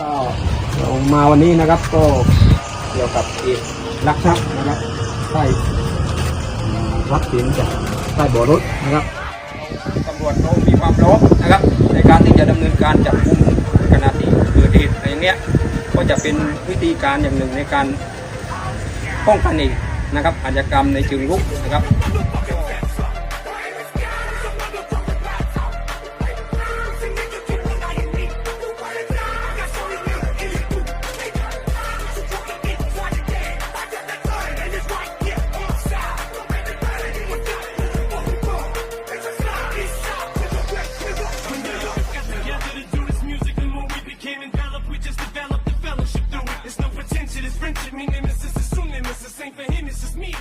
ก็เรามาวันนี้นะครับก็เกี่ยวกับเหตุลักทรัพย์นะครับใต้ทรัพย์สินจากใต้บ่อรถนะครับตำรวจเรามีความพร้อมนะครับ ในการที่จะดำเนินการจับกลุ่มขณะที่เกิดเหตุอะไรอย่างเงี้ยก็จะเป็นวิธีการอย่างหนึ่งในการป้องกันเองนะครับอาชญากรรมในเชิงรุกนะครับ me nemesis is soon nemesis ain't for him it's just me